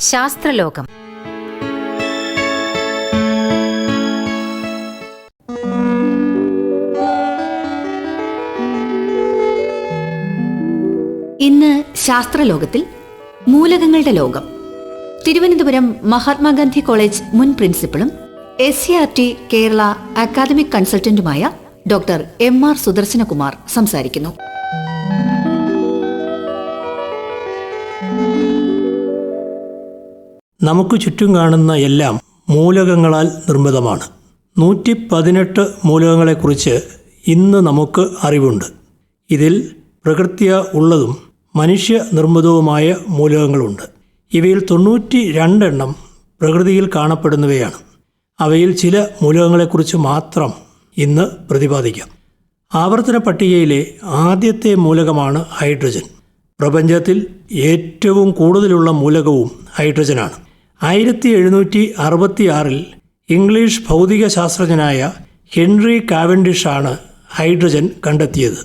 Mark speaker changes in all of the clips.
Speaker 1: ശാസ്ത്രലോകം.
Speaker 2: ഇന്ന് ശാസ്ത്രലോകത്തിൽ മൂലകങ്ങളുടെ ലോകം. തിരുവനന്തപുരം മഹാത്മാഗാന്ധി കോളേജ് മുൻ പ്രിൻസിപ്പളും S C R T Kerala academic കൺസൾട്ടന്റുമായ doctor M R Sudarshanakumar സംസാരിക്കുന്നു.
Speaker 3: നമുക്ക് ചുറ്റും കാണുന്ന എല്ലാം മൂലകങ്ങളാൽ നിർമ്മിതമാണ്. നൂറ്റി പതിനെട്ട് മൂലകങ്ങളെക്കുറിച്ച് ഇന്ന് നമുക്ക് അറിവുണ്ട്. ഇതിൽ പ്രകൃത്യ ഉള്ളതും മനുഷ്യ നിർമ്മിതവുമായ മൂലകങ്ങളുണ്ട്. ഇവയിൽ തൊണ്ണൂറ്റി രണ്ടെണ്ണം പ്രകൃതിയിൽ കാണപ്പെടുന്നവയാണ്. അവയിൽ ചില മൂലകങ്ങളെക്കുറിച്ച് മാത്രം ഇന്ന് പ്രതിപാദിക്കാം. ആവർത്തന പട്ടികയിലെ ആദ്യത്തെ മൂലകമാണ് ഹൈഡ്രജൻ. പ്രപഞ്ചത്തിൽ ഏറ്റവും കൂടുതലുള്ള മൂലകവും ഹൈഡ്രജനാണ്. ആയിരത്തി എഴുന്നൂറ്റി അറുപത്തി ആറിൽ ഇംഗ്ലീഷ് ഭൗതിക ശാസ്ത്രജ്ഞനായ ഹെൻറി കാവൻഡിഷാണ് ഹൈഡ്രജൻ കണ്ടെത്തിയത്.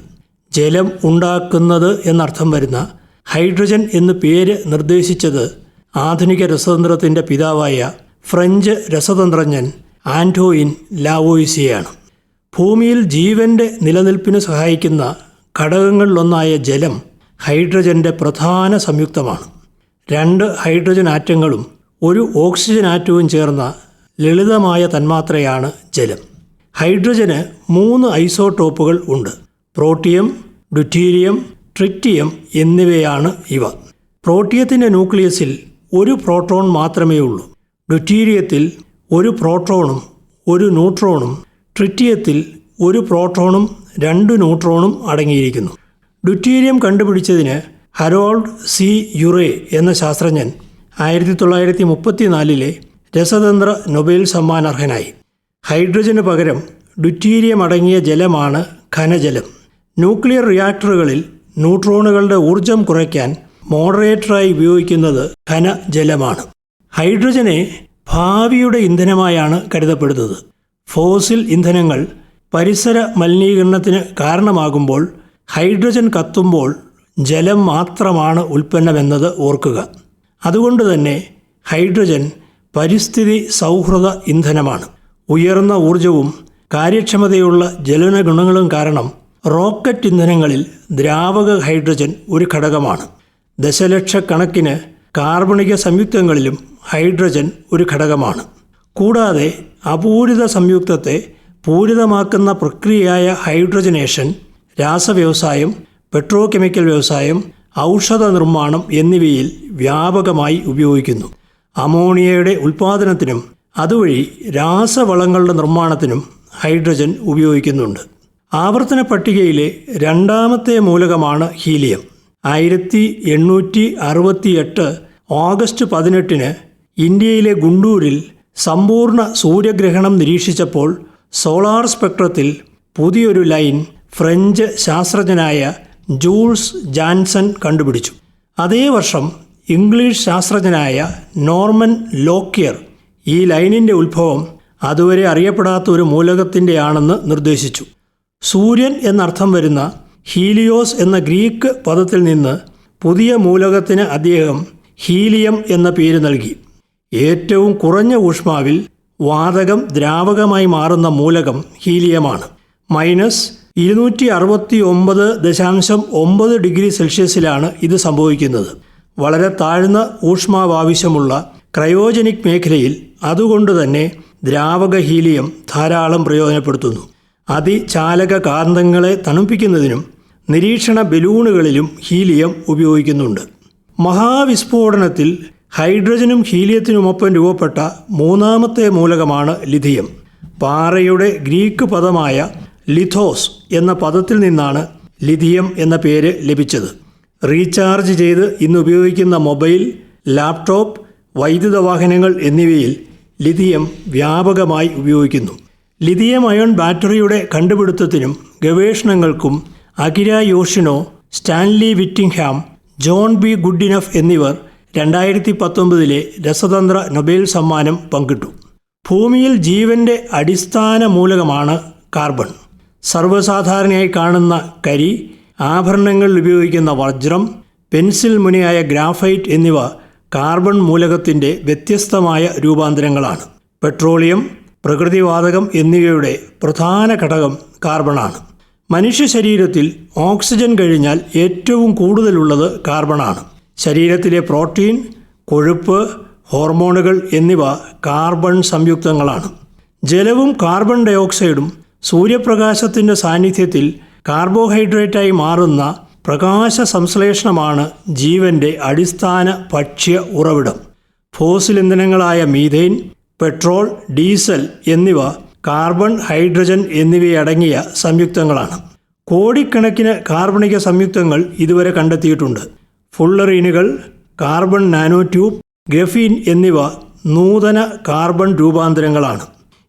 Speaker 3: ജലം ഉണ്ടാക്കുന്നത് എന്നർത്ഥം വരുന്ന ഹൈഡ്രജൻ എന്ന് പേര് നിർദ്ദേശിച്ചത് ആധുനിക രസതന്ത്രത്തിന്റെ പിതാവായ ഫ്രഞ്ച് രസതന്ത്രജ്ഞൻ ആന്റോയിൻ ലാവോയിസിയാണ്. ഭൂമിയിൽ ജീവന്റെ നിലനിൽപ്പിന് സഹായിക്കുന്ന ഘടകങ്ങളിലൊന്നായ ജലം ഹൈഡ്രജന്റെ പ്രധാന സംയുക്തമാണ്. രണ്ട് ഹൈഡ്രജൻ ആറ്റങ്ങളും ഒരു ഓക്സിജൻ ആറ്റവും ചേർന്ന ലളിതമായ തന്മാത്രയാണ് ജലം. ഹൈഡ്രജന് മൂന്ന് ഐസോടോപ്പുകൾ ഉണ്ട്. പ്രോട്ടിയം ഡ്യൂറ്റീരിയം ട്രിറ്റിയം എന്നിവയാണ് ഇവ. പ്രോട്ടിയത്തിന്റെ ന്യൂക്ലിയസിൽ ഒരു പ്രോട്ടോൺ മാത്രമേ ഉള്ളൂ. ഡ്യൂറ്റീരിയത്തിൽ ഒരു പ്രോട്ടോണും ഒരു ന്യൂട്രോണും ട്രിറ്റിയത്തിൽ ഒരു പ്രോട്ടോണും രണ്ട് ന്യൂട്രോണും അടങ്ങിയിരിക്കുന്നു. ഡ്യൂറ്റീരിയം കണ്ടുപിടിച്ചതിന് ഹരോൾഡ് സി. യുറേ എന്ന ശാസ്ത്രജ്ഞൻ ആയിരത്തി തൊള്ളായിരത്തി മുപ്പത്തിനാലിലെ രസതന്ത്ര നൊബേൽ സമ്മാനർഹനായി. ഹൈഡ്രജന് പകരം ഡുറ്റീരിയം അടങ്ങിയ ജലമാണ് ഖനജലം ന്യൂക്ലിയർ റിയാക്ടറുകളിൽ ന്യൂട്രോണുകളുടെ ഊർജം കുറയ്ക്കാൻ മോഡറേറ്ററായി ഉപയോഗിക്കുന്നത് ഖനജലമാണ് ഹൈഡ്രജനെ ഭാവിയുടെ ഇന്ധനമായാണ് കരുതപ്പെടുന്നത്. ഫോസിൽ ഇന്ധനങ്ങൾ പരിസര മലിനീകരണത്തിന് കാരണമാകുമ്പോൾ ഹൈഡ്രജൻ കത്തുമ്പോൾ ജലം മാത്രമാണ് ഉൽപ്പന്നമെന്നത് ഓർക്കുക. അതുകൊണ്ട് തന്നെ ഹൈഡ്രജൻ പരിസ്ഥിതി സൗഹൃദ ഇന്ധനമാണ്. ഉയർന്ന ഊർജവും കാര്യക്ഷമതയുള്ള ജ്വലന ഗുണങ്ങളും കാരണം റോക്കറ്റ് ഇന്ധനങ്ങളിൽ ദ്രാവക ഹൈഡ്രജൻ ഒരു ഘടകമാണ്. ദശലക്ഷക്കണക്കിന് കാർബണിക സംയുക്തങ്ങളിലും ഹൈഡ്രജൻ ഒരു ഘടകമാണ്. കൂടാതെ അപൂരിത സംയുക്തത്തെ പൂരിതമാക്കുന്ന പ്രക്രിയയായ ഹൈഡ്രജനേഷൻ രാസവ്യവസായം പെട്രോ കെമിക്കൽ വ്യവസായം ഔഷധ നിർമ്മാണം എന്നിവയിൽ വ്യാപകമായി ഉപയോഗിക്കുന്നു. അമോണിയയുടെ ഉൽപ്പാദനത്തിനും അതുവഴി രാസവളങ്ങളുടെ നിർമ്മാണത്തിനും ഹൈഡ്രജൻ ഉപയോഗിക്കുന്നുണ്ട്. ആവർത്തന പട്ടികയിലെ രണ്ടാമത്തെ മൂലകമാണ് ഹീലിയം. ആയിരത്തി എണ്ണൂറ്റി അറുപത്തിയെട്ട് ഓഗസ്റ്റ് പതിനെട്ടിന് ഇന്ത്യയിലെ ഗുണ്ടൂരിൽ സമ്പൂർണ സൂര്യഗ്രഹണം നിരീക്ഷിച്ചപ്പോൾ സോളാർ സ്പെക്ട്രത്തിൽ പുതിയൊരു ലൈൻ ഫ്രഞ്ച് ശാസ്ത്രജ്ഞനായ ജൂൾസ് ജാൻസൺ കണ്ടുപിടിച്ചു. അതേ വർഷം ഇംഗ്ലീഷ് ശാസ്ത്രജ്ഞനായ നോർമൻ ലോക്കിയർ ഈ ലൈനിന്റെ ഉത്ഭവം അതുവരെ അറിയപ്പെടാത്ത ഒരു മൂലകത്തിന്റെയാണെന്ന് നിർദ്ദേശിച്ചു. സൂര്യൻ എന്നർത്ഥം വരുന്ന ഹീലിയോസ് എന്ന ഗ്രീക്ക് പദത്തിൽ നിന്ന് പുതിയ മൂലകത്തിന് അദ്ദേഹം ഹീലിയം എന്ന പേര് നൽകി. ഏറ്റവും കുറഞ്ഞ ഊഷ്മാവിൽ വാതകം ദ്രാവകമായി മാറുന്ന മൂലകം ഹീലിയമാണ്. മൈനസ് ഇരുന്നൂറ്റി അറുപത്തി ഒമ്പത് ദശാംശം ഒമ്പത് ഡിഗ്രി സെൽഷ്യസിലാണ് ഇത് സംഭവിക്കുന്നത്. വളരെ താഴ്ന്ന ഊഷ്മാവ് ആവശ്യമുള്ള ക്രയോജനിക് മേഖലയിൽ അതുകൊണ്ട് തന്നെ ദ്രാവക ഹീലിയം ധാരാളം പ്രയോജനപ്പെടുത്തുന്നു. അതിചാലക കാന്തങ്ങളെ തണുപ്പിക്കുന്നതിനും നിരീക്ഷണ ബലൂണുകളിലും ഹീലിയം ഉപയോഗിക്കുന്നുണ്ട്. മഹാവിസ്ഫോടനത്തിൽ ഹൈഡ്രജനും ഹീലിയത്തിനുമൊപ്പം രൂപപ്പെട്ട മൂന്നാമത്തെ മൂലകമാണ് ലിഥിയം. പാറയുടെ ഗ്രീക്ക് പദമായ ലിഥോസ് എന്ന പദത്തിൽ നിന്നാണ് ലിഥിയം എന്ന പേര് ലഭിച്ചത്. റീചാർജ് ചെയ്ത് ഇന്ന് ഉപയോഗിക്കുന്ന മൊബൈൽ ലാപ്ടോപ്പ് വൈദ്യുത വാഹനങ്ങൾ എന്നിവയിൽ ലിഥിയം വ്യാപകമായി ഉപയോഗിക്കുന്നു. ലിഥിയം അയോൺ ബാറ്ററിയുടെ കണ്ടുപിടുത്തത്തിനും ഗവേഷണങ്ങൾക്കും Akira Yoshino Stanley Whittingham John B Goodenough എന്നിവർ രണ്ടായിരത്തി പത്തൊമ്പതിലെ രസതന്ത്ര നൊബേൽ സമ്മാനം പങ്കിട്ടു. ഭൂമിയിൽ ജീവന്റെ അടിസ്ഥാന മൂലകമാണ് കാർബൺ. സർവസാധാരണയായി കാണുന്ന കരി ആഭരണങ്ങളിൽ ഉപയോഗിക്കുന്ന വജ്രം പെൻസിൽ മുനയായ ഗ്രാഫൈറ്റ് എന്നിവ കാർബൺ മൂലകത്തിന്റെ വ്യത്യസ്തമായ രൂപാന്തരങ്ങളാണ്. പെട്രോളിയം പ്രകൃതിവാതകം എന്നിവയുടെ പ്രധാന ഘടകം കാർബണാണ്. മനുഷ്യ ശരീരത്തിൽ ഓക്സിജൻ കഴിഞ്ഞാൽ ഏറ്റവും കൂടുതലുള്ളത് കാർബണാണ്. ശരീരത്തിലെ പ്രോട്ടീൻ കൊഴുപ്പ് ഹോർമോണുകൾ എന്നിവ കാർബൺ സംയുക്തങ്ങളാണ്. ജലവും കാർബൺ ഡയോക്സൈഡും സൂര്യപ്രകാശത്തിന്റെ സാന്നിധ്യത്തിൽ കാർബോഹൈഡ്രേറ്റായി മാറുന്ന പ്രകാശ സംശ്ലേഷണമാണ് ജീവന്റെ അടിസ്ഥാന ഭക്ഷ്യ ഉറവിടം. ഫോസിൽ ഇന്ധനങ്ങളായ മീഥെയിൻ പെട്രോൾ ഡീസൽ എന്നിവ കാർബൺ ഹൈഡ്രജൻ എന്നിവയടങ്ങിയ സംയുക്തങ്ങളാണ്. കോടിക്കണക്കിന് കാർബണിക സംയുക്തങ്ങൾ ഇതുവരെ കണ്ടെത്തിയിട്ടുണ്ട്. ഫുള്ളറീനുകൾ കാർബൺ നാനോ ട്യൂബ് ഗ്രഫീൻ എന്നിവ നൂതന കാർബൺ രൂപാന്തരങ്ങളാണ്.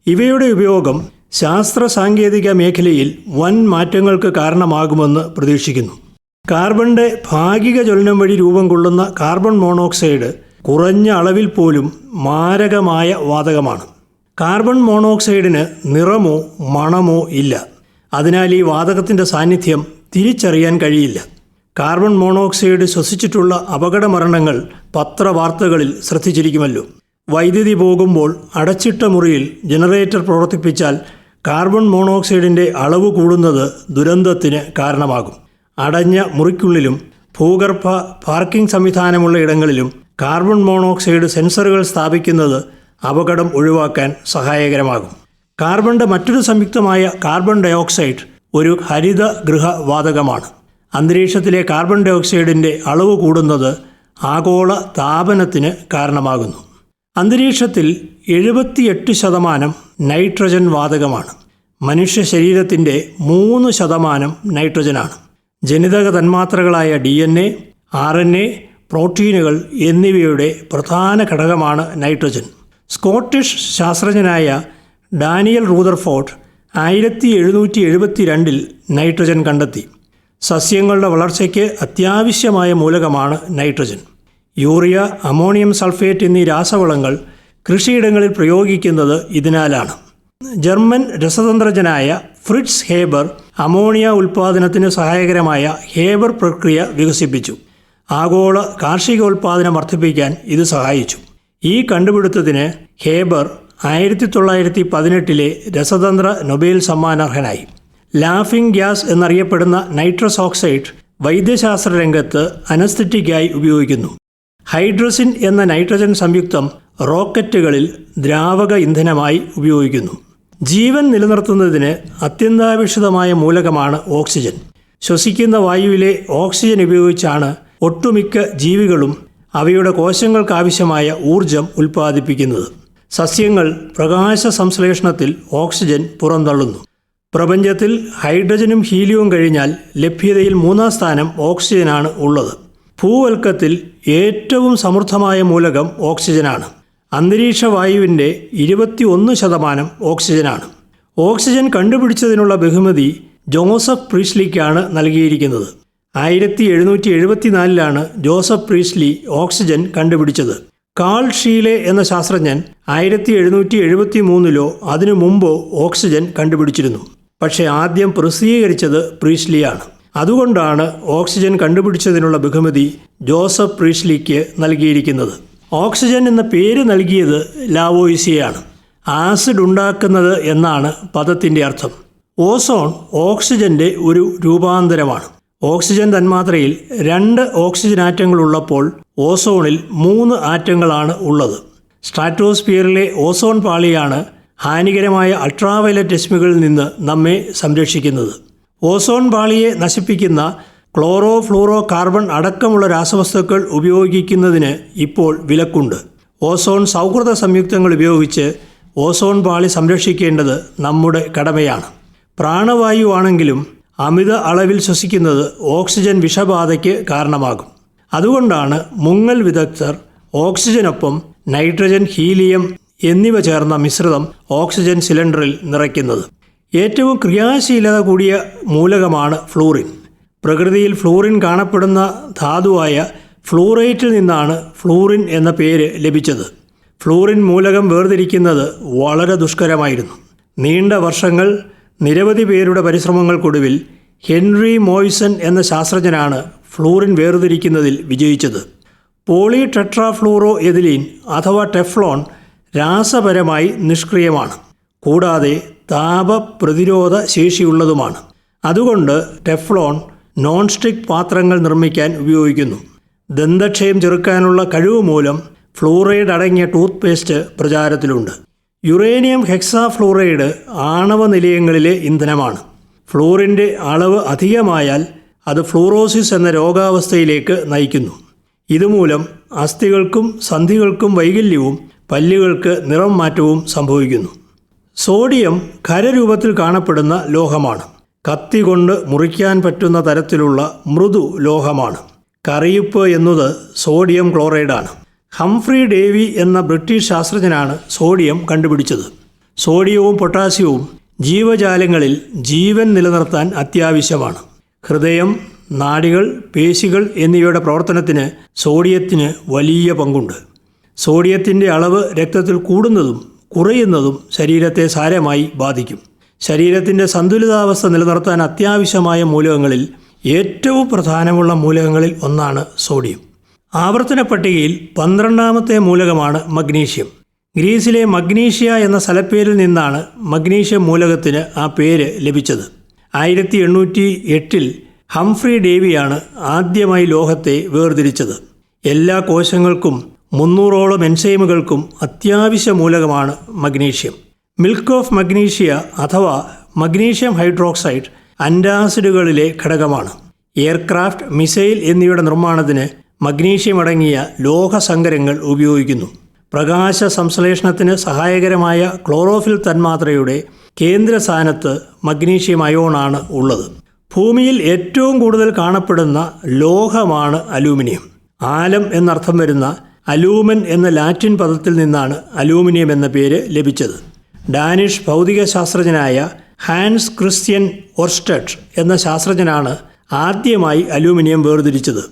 Speaker 3: ഇവയുടെ ഉപയോഗം ശാസ്ത്ര സാങ്കേതിക മേഖലയിൽ വൻ മാറ്റങ്ങൾക്ക് കാരണമാകുമെന്ന് പ്രതീക്ഷിക്കുന്നു. കാർബണിന്റെ ഭാഗിക ജ്വലനം വഴി രൂപം കൊള്ളുന്ന കാർബൺ മോണോക്സൈഡ് കുറഞ്ഞ അളവിൽ പോലും മാരകമായ വാതകമാണ്. കാർബൺ മോണോക്സൈഡിന് നിറമോ മണമോ ഇല്ല. അതിനാൽ ഈ വാതകത്തിന്റെ സാന്നിധ്യം തിരിച്ചറിയാൻ കഴിയില്ല. കാർബൺ മോണോക്സൈഡ് ശ്വസിച്ചിട്ടുള്ള അപകടമരണങ്ങൾ പത്രവാർത്തകളിൽ ശ്രദ്ധിച്ചിരിക്കുമല്ലോ. വൈദ്യുതി പോകുമ്പോൾ അടച്ചിട്ട മുറിയിൽ ജനറേറ്റർ പ്രവർത്തിപ്പിച്ചാൽ കാർബൺ മോണോക്സൈഡിന്റെ അളവ് കൂടുന്നത് ദുരന്തത്തിന് കാരണമാകും. അടഞ്ഞ മുറിക്കുള്ളിലും ഭൂഗർഭ പാർക്കിംഗ് സംവിധാനമുള്ള ഇടങ്ങളിലും കാർബൺ മോണോക്സൈഡ് സെൻസറുകൾ സ്ഥാപിക്കുന്നത് അപകടം ഒഴിവാക്കാൻ സഹായകരമാകും. കാർബണിന്റെ മറ്റൊരു സംയുക്തമായ കാർബൺ ഡയോക്സൈഡ് ഒരു ഹരിത ഗൃഹവാതകമാണ്. അന്തരീക്ഷത്തിലെ കാർബൺ ഡയോക്സൈഡിന്റെ അളവ് കൂടുന്നത് ആഗോള താപനത്തിന് കാരണമാകുന്നു. അന്തരീക്ഷത്തിൽ എഴുപത്തിയെട്ട് ശതമാനം നൈട്രജൻ വാതകമാണ്. മനുഷ്യ ശരീരത്തിന്റെ മൂന്ന് ശതമാനം നൈട്രജനാണ്. ജനിതക തന്മാത്രകളായ D N A R N A പ്രോട്ടീനുകൾ എന്നിവയുടെ പ്രധാന ഘടകമാണ് നൈട്രജൻ. സ്കോട്ടിഷ് ശാസ്ത്രജ്ഞനായ ഡാനിയൽ റൂദർഫോർഡ് ആയിരത്തി എഴുന്നൂറ്റി എഴുപത്തി രണ്ടിൽ നൈട്രജൻ കണ്ടെത്തി. സസ്യങ്ങളുടെ വളർച്ചയ്ക്ക് അത്യാവശ്യമായ മൂലകമാണ് നൈട്രജൻ. യൂറിയ അമോണിയം സൾഫേറ്റ് എന്നീ രാസവളങ്ങൾ കൃഷിയിടങ്ങളിൽ പ്രയോഗിക്കുന്നത് ഇതിനാലാണ്. ജർമ്മൻ രസതന്ത്രജ്ഞനായ ഫ്രിറ്റ്സ് ഹേബർ അമോണിയ ഉൽപ്പാദനത്തിന് സഹായകരമായ ഹേബർ പ്രക്രിയ വികസിപ്പിച്ചു. ആഗോള കാർഷികോൽപാദനം വർദ്ധിപ്പിക്കാൻ ഇത് സഹായിച്ചു. ഈ കണ്ടുപിടുത്തത്തിന് ഹേബർ ആയിരത്തി തൊള്ളായിരത്തി പതിനെട്ടിലെ രസതന്ത്ര നൊബേൽ സമ്മാനർഹനായി. ലാഫിംഗ് ഗ്യാസ് എന്നറിയപ്പെടുന്ന നൈട്രസ് ഓക്സൈഡ് വൈദ്യശാസ്ത്ര രംഗത്ത് അനസ്തറ്റിക്കായി ഉപയോഗിക്കുന്നു. ഹൈഡ്രസിൻ എന്ന നൈട്രജൻ സംയുക്തം റോക്കറ്റുകളിൽ ദ്രാവക ഇന്ധനമായി ഉപയോഗിക്കുന്നു. ജീവൻ നിലനിർത്തുന്നതിന് അത്യന്താപേക്ഷിതമായ മൂലകമാണ് ഓക്സിജൻ. ശ്വസിക്കുന്ന വായുവിലെ ഓക്സിജൻ ഉപയോഗിച്ചാണ് ഒട്ടുമിക്ക ജീവികളും അവയുടെ കോശങ്ങൾക്കാവശ്യമായ ഊർജം ഉൽപ്പാദിപ്പിക്കുന്നത്. സസ്യങ്ങൾ പ്രകാശ സംശ്ലേഷണത്തിൽ ഓക്സിജൻ പുറന്തള്ളുന്നു. പ്രപഞ്ചത്തിൽ ഹൈഡ്രജനും ഹീലിയവും കഴിഞ്ഞാൽ ലഭ്യതയിൽ മൂന്നാം സ്ഥാനം ഓക്സിജനാണ് ഉള്ളത്. ഭൂവൽക്കത്തിൽ ഏറ്റവും സമൃദ്ധമായ മൂലകം ഓക്സിജനാണ്. അന്തരീക്ഷ വായുവിന്റെ ഇരുപത്തി ഒന്ന് ശതമാനം ഓക്സിജനാണ്. ഓക്സിജൻ കണ്ടുപിടിച്ചതിനുള്ള ബഹുമതി ജോസഫ് പ്രീസ്ലിക്കാണ് നൽകിയിരിക്കുന്നത്. ആയിരത്തി എഴുന്നൂറ്റി എഴുപത്തിനാലിലാണ് ജോസഫ് പ്രീസ്ലി ഓക്സിജൻ കണ്ടുപിടിച്ചത്. കാൾ ഷീലെ എന്ന ശാസ്ത്രജ്ഞൻ ആയിരത്തി എഴുന്നൂറ്റി എഴുപത്തി മൂന്നിലോ അതിനു മുമ്പോ ഓക്സിജൻ കണ്ടുപിടിച്ചിരുന്നു. പക്ഷേ ആദ്യം പ്രസിദ്ധീകരിച്ചത് പ്രീസ്ലിയാണ്. അതുകൊണ്ടാണ് ഓക്സിജൻ കണ്ടുപിടിച്ചതിനുള്ള ബഹുമതി ജോസഫ് പ്രീസ്ലിക്ക് നൽകിയിരിക്കുന്നത്. ഓക്സിജൻ എന്ന പേര് നൽകിയത് ലാവോയിസിയാണ്. ആസിഡ് ഉണ്ടാക്കുന്നത് എന്നാണ് പദത്തിന്റെ അർത്ഥം. ഓസോൺ ഓക്സിജന്റെ ഒരു രൂപാന്തരമാണ്. ഓക്സിജൻ തന്മാത്രയിൽ രണ്ട് ഓക്സിജൻ ആറ്റങ്ങൾ ഉള്ളപ്പോൾ ഓസോണിൽ മൂന്ന് ആറ്റങ്ങളാണ് ഉള്ളത്. സ്ട്രാറ്റോസ്ഫിയറിലെ ഓസോൺ പാളിയാണ് ഹാനികരമായ അൾട്രാവയലറ്റ് രശ്മികളിൽ നിന്ന് നമ്മെ സംരക്ഷിക്കുന്നത്. ഓസോൺ പാളിയെ നശിപ്പിക്കുന്ന ക്ലോറോ ഫ്ലൂറോ കാർബൺ അടക്കമുള്ള രാസവസ്തുക്കൾ ഉപയോഗിക്കുന്നതിന് ഇപ്പോൾ വിലക്കുണ്ട്. ഓസോൺ സൗഹൃദ സംയുക്തങ്ങൾ ഉപയോഗിച്ച് ഓസോൺ പാളി സംരക്ഷിക്കേണ്ടത് നമ്മുടെ കടമയാണ്. പ്രാണവായു ആണെങ്കിലും അമിത അളവിൽ ശ്വസിക്കുന്നത് ഓക്സിജൻ വിഷബാധയ്ക്ക് കാരണമാകും. അതുകൊണ്ടാണ് മുങ്ങൽ വിദഗ്ധർ ഓക്സിജനൊപ്പം നൈട്രജൻ ഹീലിയം എന്നിവ ചേർന്ന മിശ്രിതം ഓക്സിജൻ സിലിണ്ടറിൽ നിറയ്ക്കുന്നത്. ഏറ്റവും ക്രിയാശീലത കൂടിയ മൂലകമാണ് ഫ്ലൂറിൻ. പ്രകൃതിയിൽ ഫ്ലൂറിൻ കാണപ്പെടുന്ന ധാതുവായ ഫ്ലൂറേറ്റിൽ നിന്നാണ് ഫ്ലൂറിൻ എന്ന പേര് ലഭിച്ചത്. ഫ്ലൂറിൻ മൂലകം വേർതിരിക്കുന്നത് വളരെ ദുഷ്കരമായിരുന്നു. നീണ്ട വർഷങ്ങൾ നിരവധി പേരുടെ പരിശ്രമങ്ങൾക്കൊടുവിൽ ഹെൻറി മോയിസൺ എന്ന ശാസ്ത്രജ്ഞനാണ് ഫ്ലൂറിൻ വേർതിരിക്കുന്നതിൽ വിജയിച്ചത്. പോളി ടെട്രാഫ്ലൂറോ എതിലീൻ അഥവാ ടെഫ്ലോൺ രാസപരമായി നിഷ്ക്രിയമാണ്. കൂടാതെ താപപ്രതിരോധ ശേഷിയുള്ളതുമാണ് അതുകൊണ്ട് ടെഫ്ലോൺ നോൺ സ്റ്റിക് പാത്രങ്ങൾ നിർമ്മിക്കാൻ ഉപയോഗിക്കുന്നു. ദന്തക്ഷയം ചെറുക്കാനുള്ള കഴിവ് മൂലം ഫ്ലൂറൈഡ് അടങ്ങിയ ടൂത്ത് പേസ്റ്റ് പ്രചാരത്തിലുണ്ട്. യുറേനിയം ഹെക്സാ ഹെക്സാഫ്ലൂറൈഡ് ആണവ നിലയങ്ങളിലെ ഇന്ധനമാണ്. ഫ്ലൂറിന്റെ അളവ് അധികമായാൽ അത് ഫ്ലൂറോസിസ് എന്ന രോഗാവസ്ഥയിലേക്ക് നയിക്കുന്നു. ഇതുമൂലം അസ്ഥികൾക്കും സന്ധികൾക്കും വൈകല്യവും പല്ലുകൾക്ക് നിറം മാറ്റവും സംഭവിക്കുന്നു. സോഡിയം ഖരരൂപത്തിൽ കാണപ്പെടുന്ന ലോഹമാണ്. കത്തി കൊണ്ട് മുറിക്കാൻ പറ്റുന്ന തരത്തിലുള്ള മൃദു ലോഹമാണ്. കറിയുപ്പ് എന്നത് സോഡിയം ക്ലോറൈഡാണ്. ഹംഫ്രി ഡേവി എന്ന ബ്രിട്ടീഷ് ശാസ്ത്രജ്ഞനാണ് സോഡിയം കണ്ടുപിടിച്ചത്. സോഡിയവും പൊട്ടാസ്യവും ജീവജാലങ്ങളിൽ ജീവൻ നിലനിർത്താൻ അത്യാവശ്യമാണ്. ഹൃദയം നാടികൾ പേശികൾ എന്നിവയുടെ പ്രവർത്തനത്തിന് സോഡിയത്തിന് വലിയ പങ്കുണ്ട്. സോഡിയത്തിന്റെ അളവ് രക്തത്തിൽ കൂടുന്നതും കുറയുന്നതും ശരീരത്തെ സാരമായി ബാധിക്കും. ശരീരത്തിന്റെ സന്തുലിതാവസ്ഥ നിലനിർത്താൻ അത്യാവശ്യമായ മൂലകങ്ങളിൽ ഏറ്റവും പ്രധാനമുള്ള മൂലകങ്ങളിൽ ഒന്നാണ് സോഡിയം. ആവർത്തന പട്ടികയിൽ പന്ത്രണ്ടാമത്തെ മൂലകമാണ് മഗ്നീഷ്യം. ഗ്രീസിലെ മഗ്നീഷ്യ എന്ന സ്ഥലപ്പേരിൽ നിന്നാണ് മഗ്നീഷ്യം മൂലകത്തിന് ആ പേര് ലഭിച്ചത്. ആയിരത്തി എണ്ണൂറ്റി എട്ടിൽ ഹംഫ്രി ഡേവിയാണ് ആദ്യമായി ലോഹത്തെ വേർതിരിച്ചത്. എല്ലാ കോശങ്ങൾക്കും മുന്നൂറോളം എൻസൈമുകൾക്കും അത്യാവശ്യ മൂലകമാണ് മഗ്നീഷ്യം. മിൽക്ക് ഓഫ് മഗ്നീഷ്യ അഥവാ മഗ്നീഷ്യം ഹൈഡ്രോക്സൈഡ് അന്റാസിഡുകളിലെ ഘടകമാണ്. എയർക്രാഫ്റ്റ് മിസൈൽ എന്നിവയുടെ നിർമ്മാണത്തിന് മഗ്നീഷ്യം അടങ്ങിയ ലോഹസങ്കരങ്ങൾ ഉപയോഗിക്കുന്നു. പ്രകാശ സംശ്ലേഷണത്തിന് സഹായകരമായ ക്ലോറോഫിൽ തന്മാത്രയുടെ കേന്ദ്ര സ്ഥാനത്ത് മഗ്നീഷ്യം അയോണാണ് ഉള്ളത്. ഭൂമിയിൽ ഏറ്റവും കൂടുതൽ കാണപ്പെടുന്ന ലോഹമാണ് അലൂമിനിയം. ആലം എന്നർത്ഥം വരുന്ന അലൂമൻ എന്ന ലാറ്റിൻ പദത്തിൽ നിന്നാണ് അലൂമിനിയം എന്ന പേര് ലഭിച്ചത്. ഡാനിഷ് ഭൗതിക ശാസ്ത്രജ്ഞനായ ഹാൻസ് ക്രിസ്ത്യൻ ഓർസ്റ്റഡ് എന്ന ശാസ്ത്രജ്ഞനാണ് ആദ്യമായി അലൂമിനിയം വേർതിരിച്ചത്.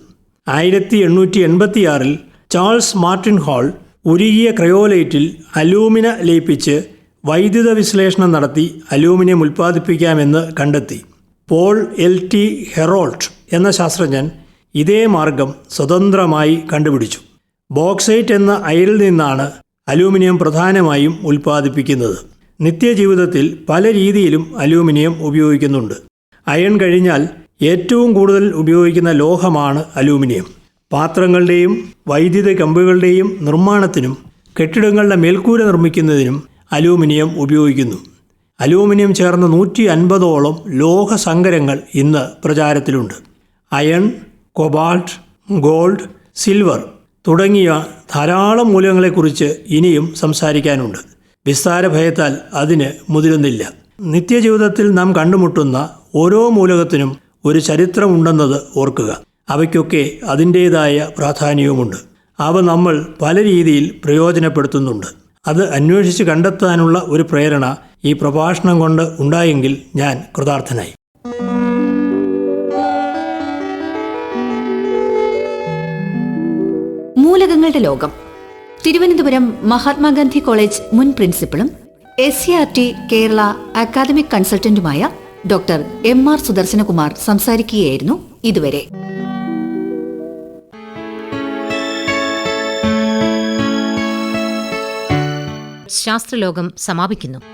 Speaker 3: ആയിരത്തി എണ്ണൂറ്റി എൺപത്തിയാറിൽ ചാൾസ് മാർട്ടിൻ ഹാൾ ഉരുകിയ ക്രയോലൈറ്റിൽ അലൂമിന ലയിപ്പിച്ച് വൈദ്യുത വിശ്ലേഷണം നടത്തി അലൂമിനിയം ഉൽപ്പാദിപ്പിക്കാമെന്ന് കണ്ടെത്തി. Paul L. ടി. ഹെറോൾട്ട് എന്ന ശാസ്ത്രജ്ഞൻ ഇതേ മാർഗം സ്വതന്ത്രമായി കണ്ടുപിടിച്ചു. ബോക്സൈറ്റ് എന്ന അയലിൽ നിന്നാണ് അലൂമിനിയം പ്രധാനമായും ഉൽപ്പാദിപ്പിക്കുന്നത്. നിത്യജീവിതത്തിൽ പല രീതിയിലും അലൂമിനിയം ഉപയോഗിക്കുന്നുണ്ട്. അയൺ കഴിഞ്ഞാൽ ഏറ്റവും കൂടുതൽ ഉപയോഗിക്കുന്ന ലോഹമാണ് അലൂമിനിയം. പാത്രങ്ങളുടെയും വൈദ്യുത കമ്പുകളുടെയും നിർമ്മാണത്തിനും കെട്ടിടങ്ങളുടെ മേൽക്കൂര നിർമ്മിക്കുന്നതിനും അലൂമിനിയം ഉപയോഗിക്കുന്നു. അലൂമിനിയം ചേർന്ന നൂറ്റി അൻപതോളം ലോഹസങ്കരങ്ങൾ ഇന്ന് പ്രചാരത്തിലുണ്ട്. അയൺ കൊബാൾട്ട് ഗോൾഡ് സിൽവർ തുടങ്ങിയ ധാരാളം മൂല്യങ്ങളെക്കുറിച്ച് ഇനിയും സംസാരിക്കാനുണ്ട്. വിസ്താര ഭയത്താൽ അതിന് മുതിരുന്നില്ല. നിത്യജീവിതത്തിൽ നാം കണ്ടുമുട്ടുന്ന ഓരോ മൂലകത്തിനും ഒരു ചരിത്രമുണ്ടെന്നത് ഓർക്കുക. അവയ്ക്കൊക്കെ അതിന്റേതായ പ്രാധാന്യവുമുണ്ട്. അവ നമ്മൾ പല രീതിയിൽ പ്രയോജനപ്പെടുത്തുന്നുണ്ട്. അത് അന്വേഷിച്ച് കണ്ടെത്താനുള്ള ഒരു പ്രേരണ ഈ പ്രഭാഷണം കൊണ്ട് ഉണ്ടായെങ്കിൽ ഞാൻ കൃതാർത്ഥനായി.
Speaker 2: മൂലകങ്ങളുടെ ലോകം. തിരുവനന്തപുരം മഹാത്മാഗാന്ധി കോളേജ് മുൻ പ്രിൻസിപ്പളും S C R T Kerala academic കൺസൾട്ടന്റുമായ doctor M R Sudarsanakumar സംസാരിക്കുകയായിരുന്നു ഇതുവരെ.
Speaker 1: ശാസ്ത്രലോകം സമാപിക്കുന്നു.